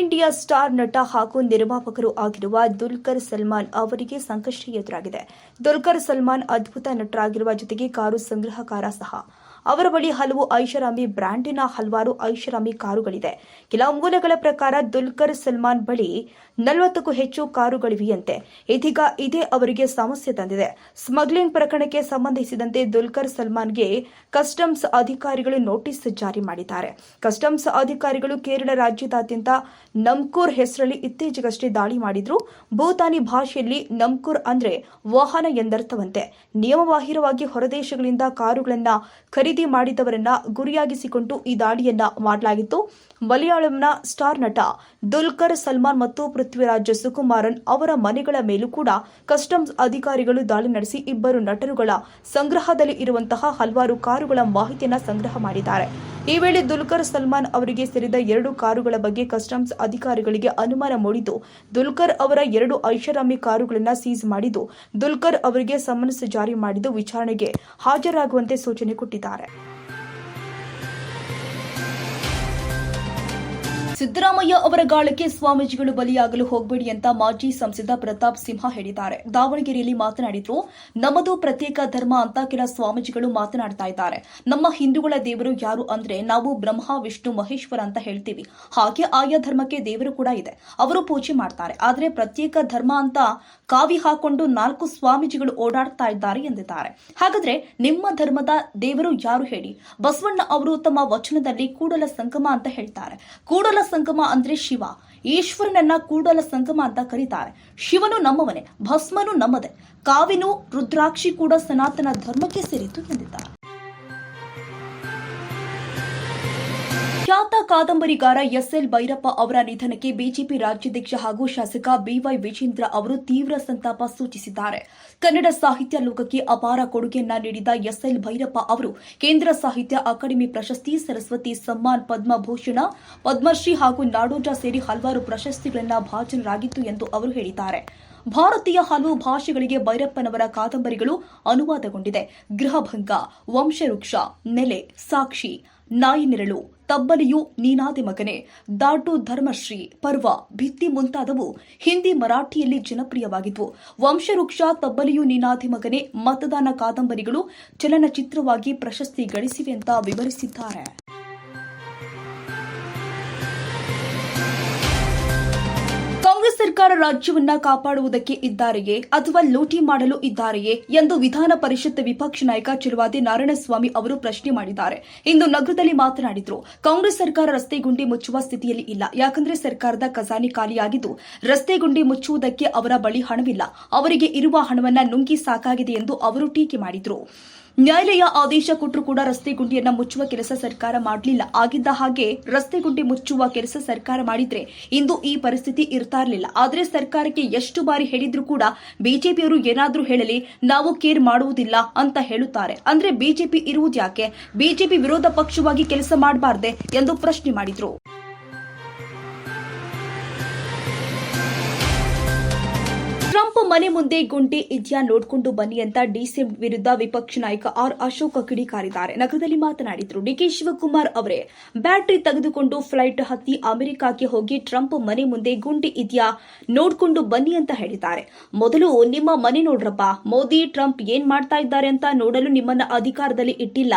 India star ನಟ ಹಾಗೂ ನಿರ್ಮಾಪಕರು ಆಗಿರುವ ದುಲ್ಕರ್ ಸಲ್ಮಾನ್ ಅವರಿಗೆ ಸಂಕಷ್ಟ ಎದುರಾಗಿದೆ. ದುಲ್ಕರ್ ಸಲ್ಮಾನ್ ಅದ್ಭುತ ನಟರಾಗಿರುವ ಜೊತೆಗೆ ಕಾರು ಸಂಗ್ರಹಕಾರ ಸಹ. ಅವರ ಬಳಿ ಹಲವು ಐಷಾರಾಮಿ ಬ್ರ್ಯಾಂಡಿನ ಹಲವಾರು ಐಷಾರಾಮಿ ಕಾರುಗಳಿದೆ ಕೆಲ ಮೂಲಗಳ ಪ್ರಕಾರ ದುಲ್ಕರ್ ಸಲ್ಮಾನ್ ಬಳಿ ನಲವತ್ತಕ್ಕೂ ಹೆಚ್ಚು ಕಾರುಗಳಿವೆಯಂತೆ. ಇದೀಗ ಇದೇ ಅವರಿಗೆ ಸಮಸ್ಯೆ ತಂದಿದೆ. ಸ್ಮಗ್ಲಿಂಗ್ ಪ್ರಕರಣಕ್ಕೆ ಸಂಬಂಧಿಸಿದಂತೆ ದುಲ್ಕರ್ ಸಲ್ಮಾನ್ಗೆ ಕಸ್ಟಮ್ಸ್ ಅಧಿಕಾರಿಗಳು ನೋಟಿಸ್ ಜಾರಿ ಮಾಡಿದ್ದಾರೆ. ಕಸ್ಟಮ್ಸ್ ಅಧಿಕಾರಿಗಳು ಕೇರಳ ರಾಜ್ಯದಾದ್ಯಂತ ನಮ್ಕೂರ್ ಹೆಸರಲ್ಲಿ ಇತ್ತೀಚೆಗಷ್ಟೇ ದಾಳಿ ಮಾಡಿದ್ರು. ಭೂತಾನಿ ಭಾಷೆಯಲ್ಲಿ ನಮ್ಕೂರ್ ಅಂದ್ರೆ ವಾಹನ ಎಂದರ್ಥವಂತೆ. ನಿಯಮಬಾಹಿರವಾಗಿ ಹೊರದೇಶಗಳಿಂದ ಕಾರುಗಳನ್ನು ಖರೀದಿ ಮಾಡಿದವರನ್ನ ಗುರಿಯಾಗಿಸಿಕೊಂಡು ಈ ದಾಳಿಯನ್ನ ಮಾಡಲಾಗಿತ್ತು. ಮಲಯಾಳಂನ ಸ್ಟಾರ್ ನಟ ದುಲ್ಕರ್, ಸಲ್ಮಾನ್ ಮತ್ತು ಪೃಥ್ವಿರಾಜ್ ಸುಕುಮಾರನ್ ಅವರ ಮನೆಗಳ ಮೇಲೂ ಕೂಡ ಕಸ್ಟಮ್ಸ್ ಅಧಿಕಾರಿಗಳು ದಾಳಿ ನಡೆಸಿ ಇಬ್ಬರು ನಟರುಗಳ ಸಂಗ್ರಹದಲ್ಲಿ ಇರುವಂತಹ ಹಲವಾರು ಕಾರುಗಳ ಮಾಹಿತಿಯನ್ನ ಸಂಗ್ರಹ ಮಾಡಿದ್ದಾರೆ. ಈ ವೇಳೆ ದುಲ್ಕರ್ ಸಲ್ಮಾನ್ ಅವರಿಗೆ ಸೇರಿದ ಎರಡು ಕಾರುಗಳ ಬಗ್ಗೆ ಕಸ್ಟಮ್ಸ್ ಅಧಿಕಾರಿಗಳಿಗೆ ಅನುಮಾನ ಮೂಡಿದ್ದು, ದುಲ್ಕರ್ ಅವರ ಎರಡು ಐಷಾರಾಮಿ ಕಾರುಗಳನ್ನು ಸೀಸ್ ಮಾಡಿದ್ದು, ದುಲ್ಕರ್ ಅವರಿಗೆ ಸಮನ್ಸ್ ಜಾರಿ ಮಾಡಿದ್ದು ವಿಚಾರಣೆಗೆ ಹಾಜರಾಗುವಂತೆ ಸೂಚನೆ ಕೊಟ್ಟಿದ್ದಾರೆ. ಸಿದ್ದರಾಮಯ್ಯ ಅವರ ಗಾಳಕ್ಕೆ ಸ್ವಾಮೀಜಿಗಳು ಬಲಿಯಾಗಲು ಹೋಗಬೇಡಿ ಅಂತ ಮಾಜಿ ಸಂಸದ ಪ್ರತಾಪ್ ಸಿಂಹ ಹೇಳಿದ್ದಾರೆ. ದಾವಣಗೆರೆಯಲ್ಲಿ ಮಾತನಾಡಿದ್ರು, ನಮ್ಮದು ಪ್ರತ್ಯೇಕ ಧರ್ಮ ಅಂತ ಕೆಲ ಸ್ವಾಮೀಜಿಗಳು ಮಾತನಾಡ್ತಾ ಇದ್ದಾರೆ. ನಮ್ಮ ಹಿಂದೂಗಳ ದೇವರು ಯಾರು ಅಂದ್ರೆ ನಾವು ಬ್ರಹ್ಮ, ವಿಷ್ಣು, ಮಹೇಶ್ವರ ಅಂತ ಹೇಳ್ತೀವಿ. ಹಾಗೆ ಆಯಾ ಧರ್ಮಕ್ಕೆ ದೇವರು ಕೂಡ ಇದೆ. ಅವರು ಪೂಜೆ ಮಾಡ್ತಾರೆ. ಆದ್ರೆ ಪ್ರತ್ಯೇಕ ಧರ್ಮ ಅಂತ ಕಾವಿ ಹಾಕೊಂಡು ನಾಲ್ಕು ಸ್ವಾಮೀಜಿಗಳು ಓಡಾಡ್ತಾ ಇದ್ದಾರೆ ಎಂದಿದ್ದಾರೆ. ಹಾಗಾದ್ರೆ ನಿಮ್ಮ ಧರ್ಮದ ದೇವರು ಯಾರು ಹೇಳಿ? ಬಸವಣ್ಣ ಅವರು ತಮ್ಮ ವಚನದಲ್ಲಿ ಕೂಡಲ ಸಂಗಮ ಅಂತ ಹೇಳ್ತಾರೆ. ಕೂಡಲ ಸಂಗಮ ಅಂದ್ರೆ ಶಿವ. ಈಶ್ವರನನ್ನ ಕೂಡಲ ಸಂಗಮ ಅಂತ ಕರೀತಾರೆ. ಶಿವನು ನಮ್ಮವನೇ, ಭಸ್ಮನು ನಮ್ಮದೇ. ಕಾವಿನು ರುದ್ರಾಕ್ಷಿ ಕೂಡ ಸನಾತನ ಧರ್ಮಕ್ಕೆ ಸೇರಿತು ಎಂದಿದ್ದಾರೆ. ಖ್ಯಾತ ಕಾದಂಬರಿಗಾರ ಎಸ್ಎಲ್ ಭೈರಪ್ಪ ಅವರ ನಿಧನಕ್ಕೆ ಬಿಜೆಪಿ ರಾಜ್ಯಾಧ್ಯಕ್ಷ ಹಾಗೂ ಶಾಸಕ ಬಿವೈ ವಿಜೇಂದ್ರ ಅವರು ತೀವ್ರ ಸಂತಾಪ ಸೂಚಿಸಿದ್ದಾರೆ. ಕನ್ನಡ ಸಾಹಿತ್ಯ ಲೋಕಕ್ಕೆ ಅಪಾರ ಕೊಡುಗೆಯನ್ನ ನೀಡಿದ ಎಸ್ಎಲ್ ಭೈರಪ್ಪ ಅವರು ಕೇಂದ್ರ ಸಾಹಿತ್ಯ ಅಕಾಡೆಮಿ ಪ್ರಶಸ್ತಿ, ಸರಸ್ವತಿ ಸಮ್ಮಾನ್, ಪದ್ಮಭೂಷಣ, ಪದ್ಮಶ್ರೀ ಹಾಗೂ ನಾಡೋಜ ಸೇರಿ ಹಲವಾರು ಪ್ರಶಸ್ತಿಗಳನ್ನ ಭಾಜನರಾಗಿತ್ತು ಎಂದು ಅವರು ಹೇಳಿದ್ದಾರೆ. ಭಾರತೀಯ ಹಲವು ಭಾಷೆಗಳಿಗೆ ಭೈರಪ್ಪನವರ ಕಾದಂಬರಿಗಳು ಅನುವಾದಗೊಂಡಿದೆ. ಗೃಹಭಂಗ, ವಂಶವೃಕ್ಷ, ನೆಲೆ, ಸಾಕ್ಷಿ, ನಾಯಿ ನೆರಳು ತಬ್ಬಲಿಯು ನೀನಾದೆ ಮಗನೆ. ದಾಟು ಧರ್ಮಶ್ರೀ, ಪರ್ವ ಭಿತ್ತಿ ಮುಂತಾದವು ಹಿಂದಿ ಮರಾಠಿಯಲ್ಲಿ ಜನಪ್ರಿಯವಾಗಿದ್ವು. ವಂಶವೃಕ್ಷ ತಬ್ಬಲಿಯು ನೀನಾದೆ ಮಗನೆ. ಮತದಾನ ಕಾದಂಬರಿಗಳು ಚಲನಚಿತ್ರವಾಗಿ ಪ್ರಶಸ್ತಿ ಗಳಿಸಿವೆ ಅಂತ ವಿವರಿಸಿದ್ದಾರೆ. ಕಾಂಗ್ರೆಸ್ ಸರ್ಕಾರ ರಾಜ್ಯವನ್ನ ಕಾಪಾಡುವುದಕ್ಕೆ ಇದ್ದಾರೆಯೇ ಅಥವಾ ಲೂಟಿ ಮಾಡಲು ಇದ್ದಾರೆಯೇ ಎಂದು ವಿಧಾನ ಪರಿಷತ್ ವಿಪಕ್ಷ ನಾಯಕ ಚಿರುವಾದಿ ನಾರಾಯಣಸ್ವಾಮಿ ಅವರು ಪ್ರಶ್ನೆ ಮಾಡಿದ್ದಾರೆ. ಇಂದು ನಗರದಲ್ಲಿ ಮಾತನಾಡಿದ್ರು, ಕಾಂಗ್ರೆಸ್ ಸರ್ಕಾರ ರಸ್ತೆ ಗುಂಡಿ ಮುಚ್ಚುವ ಸ್ಥಿತಿಯಲ್ಲಿ ಇಲ್ಲ. ಯಾಕಂದ್ರೆ ಸರ್ಕಾರದ ಖಜಾನೆ ಖಾಲಿಯಾಗಿದ್ದು, ರಸ್ತೆ ಗುಂಡಿ ಮುಚ್ಚುವುದಕ್ಕೆ ಅವರ ಬಳಿ ಹಣವಿಲ್ಲ. ಅವರಿಗೆ ಇರುವ ಹಣವನ್ನ ನುಂಗಿ ಸಾಕಾಗಿದೆ ಎಂದು ಅವರು ಟೀಕೆ ಮಾಡಿದ್ರು. ನ್ಯಾಯಾಲಯ ಆದೇಶ ಕೊಟ್ಟರೂ ಕೂಡ ರಸ್ತೆ ಗುಂಡಿಯನ್ನ ಮುಚ್ಚುವ ಕೆಲಸ ಸರ್ಕಾರ ಮಾಡಲಿಲ್ಲ. ಆಗಿದ್ದ ಹಾಗೆ ರಸ್ತೆ ಗುಂಡಿ ಮುಚ್ಚುವ ಕೆಲಸ ಸರ್ಕಾರ ಮಾಡಿದ್ರೆ ಇಂದು ಈ ಪರಿಸ್ಥಿತಿ ಇರ್ತಾ ಇರಲಿಲ್ಲ. ಆದ್ರೆ ಸರ್ಕಾರಕ್ಕೆ ಎಷ್ಟು ಬಾರಿ ಹೇಳಿದ್ರು ಕೂಡ ಬಿಜೆಪಿಯವರು ಏನಾದರೂ ಹೇಳಲಿ, ನಾವು ಕೇರ್ ಮಾಡುವುದಿಲ್ಲ ಅಂತ ಹೇಳುತ್ತಾರೆ. ಅಂದ್ರೆ ಬಿಜೆಪಿ ಇರುವುದು ಯಾಕೆ? ಬಿಜೆಪಿ ವಿರೋಧ ಪಕ್ಷವಾಗಿ ಕೆಲಸ ಮಾಡಬಾರ್ದೆ ಎಂದು ಪ್ರಶ್ನೆ ಮಾಡಿದ್ರು. ಟ್ರಂಪ್ ಮನೆ ಮುಂದೆ ಗುಂಡಿ ಇದೆಯಾ ನೋಡ್ಕೊಂಡು ಬನ್ನಿ ಅಂತ ಡಿಸಿ ವಿರುದ್ಧ ವಿಪಕ್ಷ ನಾಯಕ ಆರ್ ಅಶೋಕ್ ಕಿಡಿಕಾರಿದ್ದಾರೆ. ನಗರದಲ್ಲಿ ಮಾತನಾಡಿದ್ರು, ಡಿಕೆ ಶಿವಕುಮಾರ್ ಅವರೇ, ಬ್ಯಾಟರಿ ತೆಗೆದುಕೊಂಡು ಫ್ಲೈಟ್ ಹತ್ತಿ ಅಮೆರಿಕಾಕ್ಕೆ ಹೋಗಿ ಟ್ರಂಪ್ ಮನೆ ಮುಂದೆ ಗುಂಡಿ ಇದೆಯಾ ನೋಡ್ಕೊಂಡು ಬನ್ನಿ ಅಂತ ಹೇಳಿದ್ದಾರೆ. ಮೊದಲು ನಿಮ್ಮ ಮನೆ ನೋಡ್ರಪ್ಪ, ಮೋದಿ, ಟ್ರಂಪ್ ಏನ್ ಮಾಡ್ತಾ ಇದ್ದಾರೆ ಅಂತ ನೋಡಲು ನಿಮ್ಮನ್ನ ಅಧಿಕಾರದಲ್ಲಿ ಇಟ್ಟಿಲ್ಲ.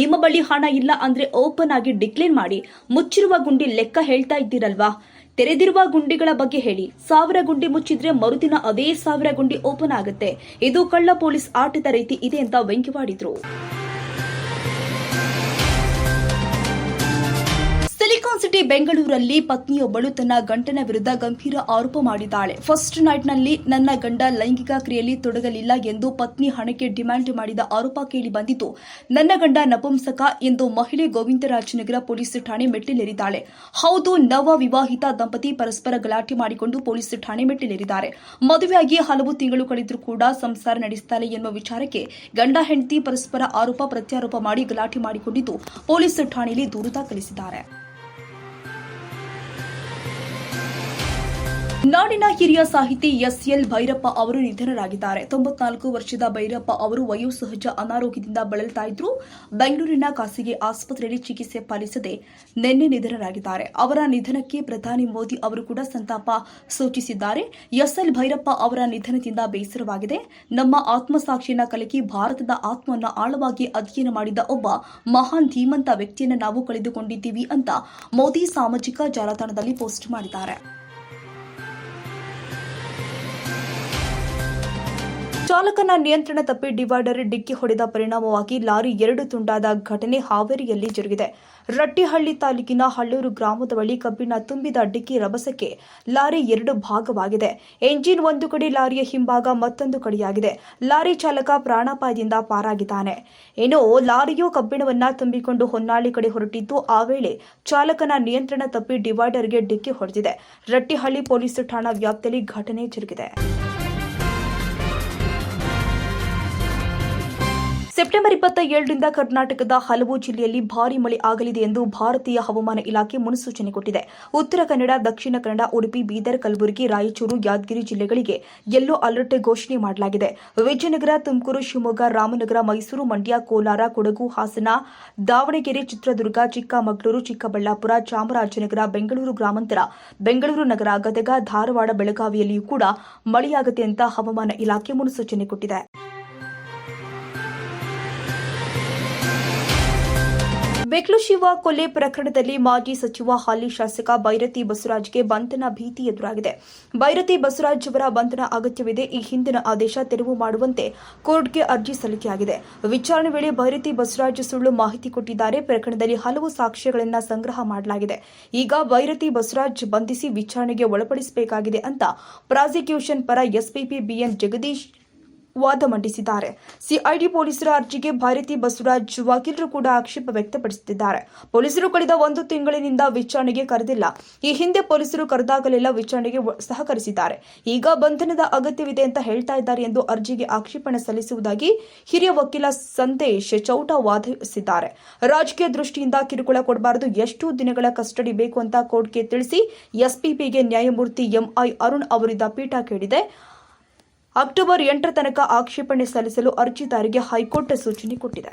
ನಿಮ್ಮ ಬಳಿ ಹಣ ಇಲ್ಲ ಅಂದ್ರೆ ಓಪನ್ ಆಗಿ ಡಿಕ್ಲೇರ್ ಮಾಡಿ, ಮುಚ್ಚಿರುವ ಗುಂಡಿ ಲೆಕ್ಕ ಹೇಳ್ತಾ ಇದ್ದೀರಲ್ವಾ? ತೆರೆದಿರುವ ಗುಂಡಿಗಳ ಬಗ್ಗೆ ಹೇಳಿ. ಸಾವಿರ ಗುಂಡಿ ಮುಚ್ಚಿದ್ರೆ ಮರುದಿನ ಅದೇ ಸಾವಿರ ಗುಂಡಿ ಓಪನ್ ಆಗುತ್ತೆ. ಇದು ಕಳ್ಳ ಪೊಲೀಸ್ ಆಟದ ರೀತಿ ಇದೆ ಅಂತ ವ್ಯಂಗ್ಯವಾಡಿದ್ರು ಸಿಲಿಕಾನ್ ಸಿಟಿ ಬೆಂಗಳೂರಲ್ಲಿ ಪತ್ನಿಯೊಬ್ಬಳು ತನ್ನ ಗಂಡನ ವಿರುದ್ಧ ಗಂಭೀರ ಆರೋಪ ಮಾಡಿದ್ದಾಳೆ. ಫಸ್ಟ್ ನೈಟ್ನಲ್ಲಿ ನನ್ನ ಗಂಡ ಲೈಂಗಿಕ ಕ್ರಿಯೆಯಲ್ಲಿ ತೊಡಗಲಿಲ್ಲ ಎಂದು ಪತ್ನಿ ಹಣಕ್ಕೆ ಡಿಮ್ಯಾಂಡ್ ಮಾಡಿದ ಆರೋಪ ಕೇಳಿ ಬಂದಿತು. ನನ್ನ ಗಂಡ ನಪುಂಸಕ ಎಂದು ಮಹಿಳೆ ಗೋವಿಂದರಾಜನಗರ ಪೊಲೀಸ್ ಠಾಣೆ ಮೆಟ್ಟಿಲೇರಿದ್ದಾಳೆ. ಹೌದು ನವ ವಿವಾಹಿತ ದಂಪತಿ ಪರಸ್ಪರ ಗಲಾಟೆ ಮಾಡಿಕೊಂಡು ಪೊಲೀಸ್ ಠಾಣೆ ಮೆಟ್ಟಿಲೇರಿದ್ದಾರೆ. ಮದುವೆಯಾಗಿ ಹಲವು ತಿಂಗಳು ಕಳೆದರೂ ಕೂಡ ಸಂಸಾರ ನಡೆಸುತ್ತಾರೆ ಎನ್ನುವ ವಿಚಾರಕ್ಕೆ ಗಂಡ ಹೆಂಡತಿ ಪರಸ್ಪರ ಆರೋಪ ಪ್ರತ್ಯಾರೋಪ ಮಾಡಿ ಗಲಾಟೆ ಮಾಡಿಕೊಂಡಿದ್ದು ಪೊಲೀಸ್ ಠಾಣೆಯಲ್ಲಿ ದೂರು ದಾಖಲಿಸಿದ್ದಾರೆ. ನಾಡಿನ ಹಿರಿಯ ಸಾಹಿತಿ ಎಸ್ಎಲ್ ಭೈರಪ್ಪ ಅವರು ನಿಧನರಾಗಿದ್ದಾರೆ. ತೊಂಬತ್ನಾಲ್ಕು ವರ್ಷದ ಭೈರಪ್ಪ ಅವರು ವಯೋಸಹಜ ಅನಾರೋಗ್ಯದಿಂದ ಬಳಲ್ತಾ ಇದ್ರು. ಬೆಂಗಳೂರಿನ ಖಾಸಗಿ ಆಸ್ಪತ್ರೆಯಲ್ಲಿ ಚಿಕಿತ್ಸೆ ಪಾಲಿಸದೆ ನಿನ್ನೆ ನಿಧನರಾಗಿದ್ದಾರೆ. ಅವರ ನಿಧನಕ್ಕೆ ಪ್ರಧಾನಿ ಮೋದಿ ಅವರು ಕೂಡ ಸಂತಾಪ ಸೂಚಿಸಿದ್ದಾರೆ. ಎಸ್ಎಲ್ ಭೈರಪ್ಪ ಅವರ ನಿಧನದಿಂದ ಬೇಸರವಾಗಿದೆ. ನಮ್ಮ ಆತ್ಮಸಾಕ್ಷಿಯನ್ನ ಕಲಕಿ ಭಾರತದ ಆತ್ಮವನ್ನು ಆಳವಾಗಿ ಅಧ್ಯಯನ ಮಾಡಿದ ಒಬ್ಬ ಮಹಾನ್ ಧೀಮಂತ ವ್ಯಕ್ತಿಯನ್ನು ನಾವು ಕಳೆದುಕೊಂಡಿದ್ದೀವಿ ಅಂತ ಮೋದಿ ಸಾಮಾಜಿಕ ಜಾಲತಾಣದಲ್ಲಿ ಪೋಸ್ಟ್ ಮಾಡಿದ್ದಾರೆ. ಚಾಲಕನ ನಿಯಂತ್ರಣ ತಪ್ಪಿ ಡಿವೈಡರ್ ಡಿಕ್ಕಿ ಹೊಡೆದ ಪರಿಣಾಮವಾಗಿ ಲಾರಿ ಎರಡು ತುಂಡಾದ ಘಟನೆ ಹಾವೇರಿಯಲ್ಲಿ ಜರುಗಿದೆ. ರಟ್ಟಿಹಳ್ಳಿ ತಾಲೂಕಿನ ಹಳ್ಳೂರು ಗ್ರಾಮದ ಬಳಿ ಕಬ್ಬಿಣ ತುಂಬಿದ ಡಿಕ್ಕಿ ರಭಸಕ್ಕೆ ಲಾರಿ ಎರಡು ಭಾಗವಾಗಿದೆ. ಎಂಜಿನ್ ಒಂದು ಕಡೆ ಲಾರಿಯ ಹಿಂಭಾಗ ಮತ್ತೊಂದು ಕಡೆಯಾಗಿದೆ. ಲಾರಿ ಚಾಲಕ ಪ್ರಾಣಾಪಾಯದಿಂದ ಪಾರಾಗಿದ್ದಾನೆ. ಇನ್ನು ಲಾರಿಯು ಕಬ್ಬಿಣವನ್ನ ತುಂಬಿಕೊಂಡು ಹೊನ್ನಾಳಿ ಕಡೆ ಹೊರಟಿದ್ದು ಆ ವೇಳೆ ಚಾಲಕನ ನಿಯಂತ್ರಣ ತಪ್ಪಿ ಡಿವೈಡರ್ಗೆ ಡಿಕ್ಕಿ ಹೊಡೆದಿದೆ. ರಟ್ಟಿಹಳ್ಳಿ ಪೊಲೀಸ್ ಠಾಣಾ ವ್ಯಾಪ್ತಿಯಲ್ಲಿ ಘಟನೆ ಜರುಗಿದೆ. ಸೆಪ್ಟೆಂಬರ್ ಇಪ್ಪತ್ತ ಏಳರಿಂದ ಕರ್ನಾಟಕದ ಹಲವು ಜಿಲ್ಲೆಯಲ್ಲಿ ಭಾರಿ ಮಳೆ ಆಗಲಿದೆ ಎಂದು ಭಾರತೀಯ ಹವಾಮಾನ ಇಲಾಖೆ ಮುನ್ಸೂಚನೆ ಕೊಟ್ಟಿದೆ. ಉತ್ತರ ಕನ್ನಡ, ದಕ್ಷಿಣ ಕನ್ನಡ, ಉಡುಪಿ, ಬೀದರ್, ಕಲಬುರಗಿ, ರಾಯಚೂರು, ಯಾದಗಿರಿ ಜಿಲ್ಲೆಗಳಿಗೆ ಯೆಲ್ಲೋ ಅಲರ್ಟ್ ಘೋಷಣೆ ಮಾಡಲಾಗಿದೆ. ವಿಜಯನಗರ, ತುಮಕೂರು, ಶಿವಮೊಗ್ಗ, ರಾಮನಗರ, ಮೈಸೂರು, ಮಂಡ್ಯ, ಕೋಲಾರ, ಕೊಡಗು, ಹಾಸನ, ದಾವಣಗೆರೆ, ಚಿತ್ರದುರ್ಗ, ಚಿಕ್ಕಮಗಳೂರು, ಚಿಕ್ಕಬಳ್ಳಾಪುರ, ಚಾಮರಾಜನಗರ, ಬೆಂಗಳೂರು ಗ್ರಾಮಾಂತರ, ಬೆಂಗಳೂರು ನಗರ, ಗದಗ, ಧಾರವಾಡ, ಬೆಳಗಾವಿಯಲ್ಲಿಯೂ ಕೂಡ ಮಳೆಯಾಗದೆ ಅಂತ ಹವಾಮಾನ ಇಲಾಖೆ ಮುನ್ಸೂಚನೆ ಕೊಟ್ಟಿದೆ. ಬೆಕ್ಲು ಶಿವ ಕೊಲೆ ಪ್ರಕರಣದಲ್ಲಿ ಮಾಜಿ ಸಚಿವ ಹಾಲಿ ಶಾಸಕ ಬೈರತಿ ಬಸವರಾಜ್ಗೆ ಬಂಧನ ಭೀತಿ ಎದುರಾಗಿದೆ. ಬೈರತಿ ಬಸವರಾಜ್ ಅವರ ಬಂಧನ ಅಗತ್ಯವಿದೆ. ಈ ಹಿಂದಿನ ಆದೇಶ ತೆರವು ಮಾಡುವಂತೆ ಕೋರ್ಟ್ಗೆ ಅರ್ಜಿ ಸಲ್ಲಿಕೆಯಾಗಿದೆ. ವಿಚಾರಣೆ ವೇಳೆ ಬೈರತಿ ಬಸವರಾಜ್ ಸುಳ್ಳು ಮಾಹಿತಿ ಕೊಟ್ಟಿದ್ದಾರೆ. ಪ್ರಕರಣದಲ್ಲಿ ಹಲವು ಸಾಕ್ಷ್ಯಗಳನ್ನು ಸಂಗ್ರಹ ಮಾಡಲಾಗಿದೆ. ಈಗ ಬೈರತಿ ಬಸವರಾಜ್ ಬಂಧಿಸಿ ವಿಚಾರಣೆಗೆ ಒಳಪಡಿಸಬೇಕಾಗಿದೆ ಅಂತ ಪ್ರಾಸಿಕ್ಯೂಷನ್ ಪರ ಎಸ್ಪಿಪಿ ಬಿಎನ್ ಜಗದೀಶ್ ವಾದ ಮಂಡಿಸಿದ್ದಾರೆ. ಸಿಐಡಿ ಪೊಲೀಸರ ಅರ್ಜಿಗೆ ಭಾರತಿ ಬಸವರಾಜ್ ವಕೀಲರು ಕೂಡ ಆಕ್ಷೇಪ ವ್ಯಕ್ತಪಡಿಸುತ್ತಿದ್ದಾರೆ. ಪೊಲೀಸರು ಕಳೆದ ಒಂದು ತಿಂಗಳಿನಿಂದ ವಿಚಾರಣೆಗೆ ಕರೆದಿಲ್ಲ. ಈ ಹಿಂದೆ ಪೊಲೀಸರು ಕರೆದಾಗಲೆಲ್ಲ ವಿಚಾರಣೆಗೆ ಸಹಕರಿಸಿದ್ದಾರೆ. ಈಗ ಬಂಧನದ ಅಗತ್ಯವಿದೆ ಅಂತ ಹೇಳ್ತಾ ಇದ್ದಾರೆ ಎಂದು ಅರ್ಜಿಗೆ ಆಕ್ಷೇಪಣೆ ಸಲ್ಲಿಸುವುದಾಗಿ ಹಿರಿಯ ವಕೀಲ ಸಂದೇಶ್ ಚೌಟ ವಾದಿಸಿದ್ದಾರೆ. ರಾಜಕೀಯ ದೃಷ್ಟಿಯಿಂದ ಕಿರುಕುಳ ಕೊಡಬಾರದು, ಎಷ್ಟು ದಿನಗಳ ಕಸ್ಟಡಿ ಬೇಕು ಅಂತ ಕೋರ್ಟ್ಗೆ ತಿಳಿಸಿ ಎಸ್ಪಿಪಿಗೆ ನ್ಯಾಯಮೂರ್ತಿ ಎಂಐ ಅರುಣ್ ಅವರಿದ್ದ ಪೀಠ ಕೇಳಿದೆ. ಅಕ್ಟೋಬರ್ ಎಂಟರ ತನಕ ಆಕ್ಷೇಪಣೆ ಸಲ್ಲಿಸಲು ಅರ್ಜಿದಾರರಿಗೆ ಹೈಕೋರ್ಟ್ ಸೂಚನೆ ಕೊಟ್ಟಿದೆ.